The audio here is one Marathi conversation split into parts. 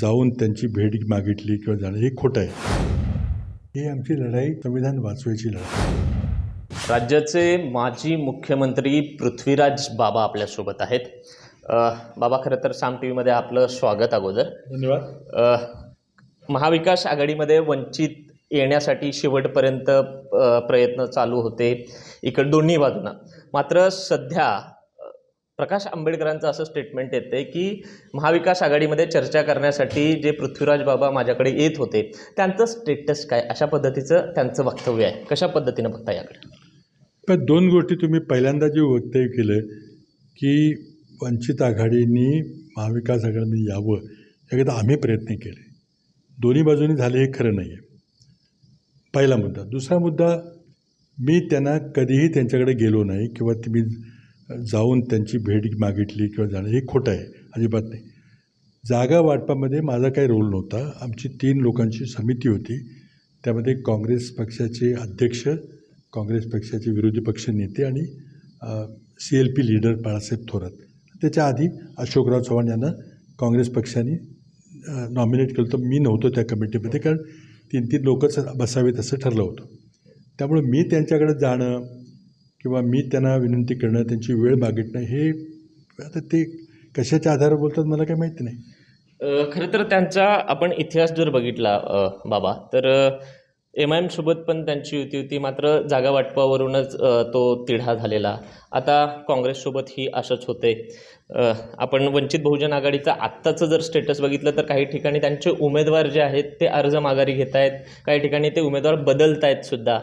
जाऊन त्यांची भेट मागितली किंवा जाणं हे खोटं आहे. ही आमची लढाई संविधान वाचवायची लढाई. राज्याचे माजी मुख्यमंत्री पृथ्वीराज बाबा आपल्यासोबत आहेत. बाबा खरं तर साम टी व्हीमध्ये आपलं स्वागत अगोदर. धन्यवाद. महाविकास आघाडीमध्ये वंचित येण्यासाठी शेवटपर्यंत प्रयत्न चालू होते इकडं दोन्ही बाजूनं. मात्र सध्या प्रकाश आंबेडकरांचं असं स्टेटमेंट येते की महाविकास आघाडीमध्ये चर्चा करण्यासाठी जे पृथ्वीराज बाबा माझ्याकडे येत होते त्यांचं स्टेटस काय? अशा पद्धतीचं त्यांचं वक्तव्य आहे. कशा पद्धतीनं बघता याकडे? पण दोन गोष्टी तुम्ही पहिल्यांदा जे वक्तव्य केलं की वंचित आघाडीनी महाविकास आघाडीमध्ये यावं याकरता आम्ही प्रयत्न केले. दोन्ही बाजूनी झाले हे खरं नाही आहे पहिला मुद्दा. दुसरा मुद्दा मी त्यांना कधीही त्यांच्याकडे गेलो नाही किंवा तुम्ही जाऊन त्यांची भेट मागितली किंवा जाणं हे खोटं आहे अजिबात नाही. जागा वाटपामध्ये माझा काही रोल नव्हता. आमची तीन लोकांची समिती होती. त्यामध्ये काँग्रेस पक्षाचे अध्यक्ष काँग्रेस पक्षाचे विरोधी पक्ष नेते आणि C L P leader Balasaheb Thorat. त्याच्या आधी अशोकराव चव्हाण यांना काँग्रेस पक्षाने नॉमिनेट केलं होतं. मी नव्हतो त्या कमिटीमध्ये कारण तीन तीन लोकच बसावेत असं ठरलं होतं. त्यामुळे मी त्यांच्याकडे जाणं किंवा मी त्यांना विनंती करणं त्यांची वेळ मागितणं हे आता ते कशाच्या आधारावर बोलतात मला काही माहिती नाही. खरं तर त्यांचा आपण इतिहास जर बघितला बाबा तर एम आय एमसोबत पण त्यांची युती होती. मात्र जागा वाटपावरूनच तो तिढा झालेला. आता काँग्रेससोबतही असंच होते. आपण वंचित बहुजन आघाडीचं आत्ताचं जर स्टेटस बघितलं तर काही ठिकाणी त्यांचे उमेदवार जे आहेत ते अर्ज माघारी घेत आहेत काही ठिकाणी ते उमेदवार बदलत आहेत सुद्धा.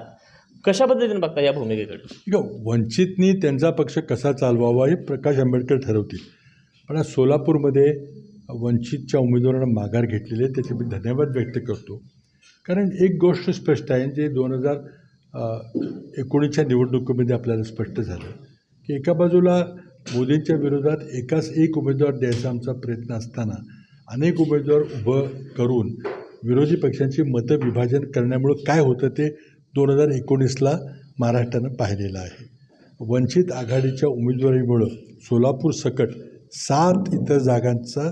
कशा पद्धतीने बघता या भूमिकेकडे ठीक आहे वंचितनी त्यांचा पक्ष कसा चालवावा हे प्रकाश आंबेडकर ठरवतील. पण आज सोलापूरमध्ये वंचितच्या उमेदवारांना माघार घेतलेले त्याचे मी धन्यवाद व्यक्त करतो. कारण एक गोष्ट स्पष्ट आहे जे दोन हजार एकोणीसच्या निवडणुकीमध्ये आपल्याला स्पष्ट झालं की एका बाजूला मोदींच्या विरोधात एकाच एक उमेदवार द्यायचा आमचा प्रयत्न असताना अनेक उमेदवार उभं करून विरोधी पक्षांची मतं विभाजन करण्यामुळं काय होतं ते दोन हजार एकोणीसला महाराष्ट्रानं पाहिलेलं आहे. वंचित आघाडीच्या उमेदवारीमुळं सोलापूर सकट सात इतर जागांचा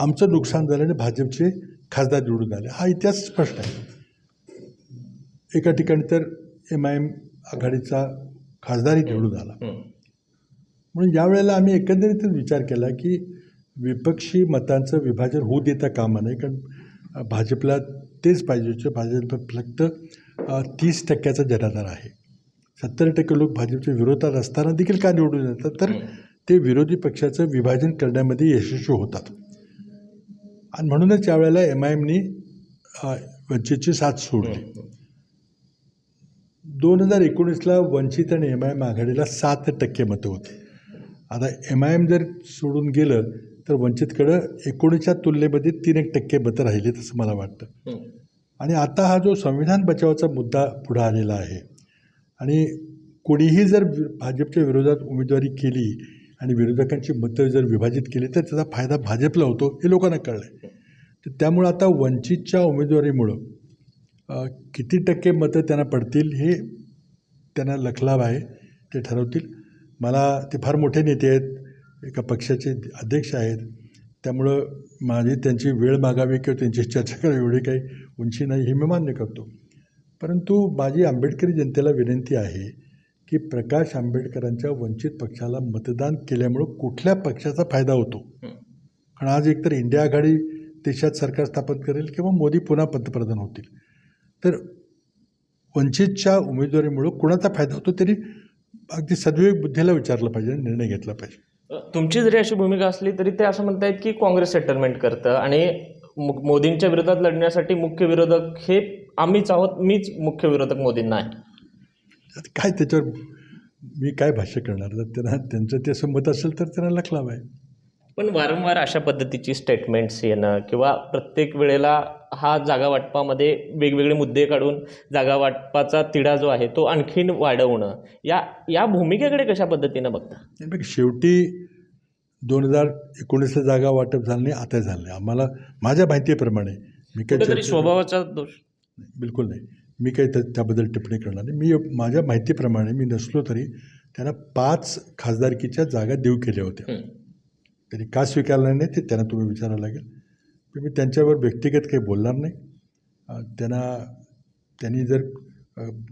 आमचं नुकसान झाल्याने भाजपचे खासदार निवडून आले. हा इतिहास स्पष्ट आहे. एका ठिकाणी तर एम आय एम आघाडीचा खासदारही निवडून आला. म्हणून यावेळेला आम्ही एकंदरीतच विचार केला की विपक्षी मतांचं विभाजन होऊ देता कामा नये कारण भाजपला तेच पाहिजे होतं. भाजप फक्त तीस टक्क्याचा जनाधार आहे. सत्तर टक्के लोक भाजपच्या विरोधात असताना देखील का निवडून येतात? तर ते विरोधी पक्षाचं विभाजन करण्यामध्ये यशस्वी होतात. आणि म्हणूनच यावेळेला एम आय एमनी वंचितची साथ सोडली. दोन हजार एकोणीसला वंचित आणि एम आय एम आघाडीला सात टक्के मतं होती. आता एम आय एम जर सोडून गेलं तर वंचितकडं एकोणीसच्या तुलनेमध्ये तीन एक टक्के मतं राहिली असं मला वाटतं. आणि आता हा जो संविधान बचावाचा मुद्दा पुढं आलेला आहे आणि कोणीही जर भाजपच्या विरोधात उमेदवारी केली आणि विरोधकांची मतं जर विभाजित केली तर त्याचा फायदा भाजपला होतो हे लोकांना कळलं आहे तर त्यामुळं आता वंचितच्या उमेदवारीमुळं किती टक्के मतं त्यांना पडतील हे त्यांना लखलाभ आहे ते ठरवतील. मला ते फार मोठे नेते आहेत एका पक्षाचे अध्यक्ष आहेत. त्यामुळं माझी त्यांची वेळ मागावी किंवा त्यांची चर्चा करावी एवढी काही उंची नाही हे मी मान्य करतो. परंतु माझी आंबेडकरी जनतेला विनंती आहे की प्रकाश आंबेडकरांच्या वंचित पक्षाला मतदान केल्यामुळं कुठल्या पक्षाचा फायदा होतो. कारण आज एकतर इंडिया आघाडी देशात सरकार स्थापन करेल किंवा मोदी पुन्हा पंतप्रधान होतील. तर वंचितच्या उमेदवारीमुळं कुणाचा फायदा होतो? तरी अगदी सद्विवेक बुद्धीला विचारलं पाहिजे आणि निर्णय घेतला पाहिजे. तुमची जरी अशी भूमिका असली तरी ते असं म्हणतायत की काँग्रेस सेटलमेंट करतं आणि मो- मोदींच्या विरोधात लढण्यासाठी मुख्य विरोधक हे आम्हीच आहोत मीच मुख्य विरोधक मोदींना आहे. काय त्याच्यावर मी काय भाष्य करणार? जर त्यांना त्यांचं ते असं मत असेल तर त्यांना लखलाव आहे पण वारंवार अशा पद्धतीची स्टेटमेंट्स येणं किंवा प्रत्येक वेळेला हा जागा वाटपामध्ये वेगवेगळे मुद्दे काढून जागा वाटपाचा तिढा जो आहे तो आणखीन वाढवणं. या या भूमिकेकडे कशा पद्धतीनं बघता? शेवटी दोन हजार एकोणीसला जागा वाटप झालं नाही आता झालं. नाही आम्हाला माझ्या माहितीप्रमाणे मी काही स्वभावाचा दोष. बिलकुल नाही. मी काही त्या त्याबद्दल टिप्पणी करणार नाही. मी माझ्या माहितीप्रमाणे मी नसलो तरी त्यांना पाच खासदारकीच्या जागा देऊ केल्या होत्या. त्यांनी का स्वीकारल्या नाही ते त्यांना तुम्ही विचारायला लागेल. की मी त्यांच्यावर व्यक्तिगत काही बोलणार नाही. त्यांना त्यांनी जर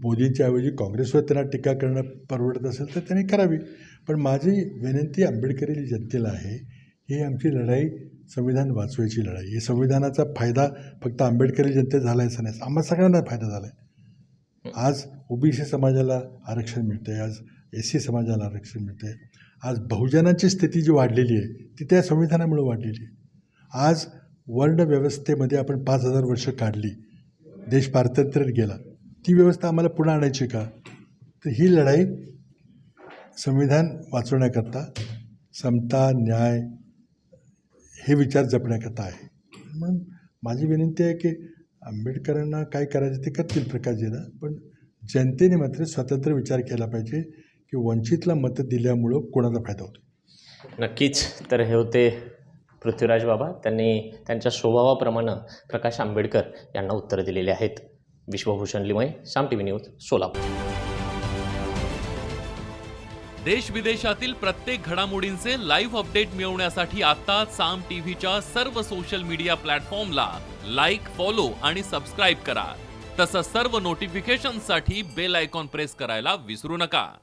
मोदींच्या ऐवजी काँग्रेसवर त्यांना टीका करणं परवडत असेल तर त्यांनी करावी. पण माझी विनंती आंबेडकरी जनतेला आहे ही आमची लढाई संविधान वाचवायची लढाई. ही संविधानाचा फायदा फक्त आंबेडकरी जनतेत झाला आहे असं नाही आम्हा सगळ्यांना फायदा झाला आहे आज ओबीसी समाजाला आरक्षण मिळते आज एस सी समाजाला आरक्षण मिळते आज बहुजनांची स्थिती जी वाढलेली आहे ती त्या संविधानामुळे वाढलेली आहे. आज वर्णव्यवस्थेमध्ये आपण पाच हजार वर्ष काढली. देश पारतंत्र्यात गेला. ती व्यवस्था आम्हाला पुन्हा आणायची का? तर ही लढाई संविधान वाचवण्याकरता समता न्याय हे विचार जपण्याकरता आहे. म्हणून माझी विनंती आहे की आंबेडकरांना काय करायचं ते करतील प्रकाशजीला पण जनतेने मात्र स्वतंत्र विचार केला पाहिजे की वंचितला मतं दिल्यामुळं कोणाचा फायदा होतो? नक्कीच. तर हे होते पृथ्वीराज बाबा त्यांनी त्यांच्या स्वभावाप्रमाणे प्रकाश आंबेडकर यांना उत्तर दिलेले आहेत. Vishwabhushan Limay Saam T V news Solapur. देश विदेशातील प्रत्येक घडामोडींचे लाईव्ह अपडेट मिळवण्यासाठी आता साम टीव्हीच्या सर्व सोशल मीडिया प्लॅटफॉर्मला लाईक फॉलो आणि सबस्क्राईब करा. तसंच सर्व नोटिफिकेशनसाठी बेल आयकॉन प्रेस करायला विसरू नका.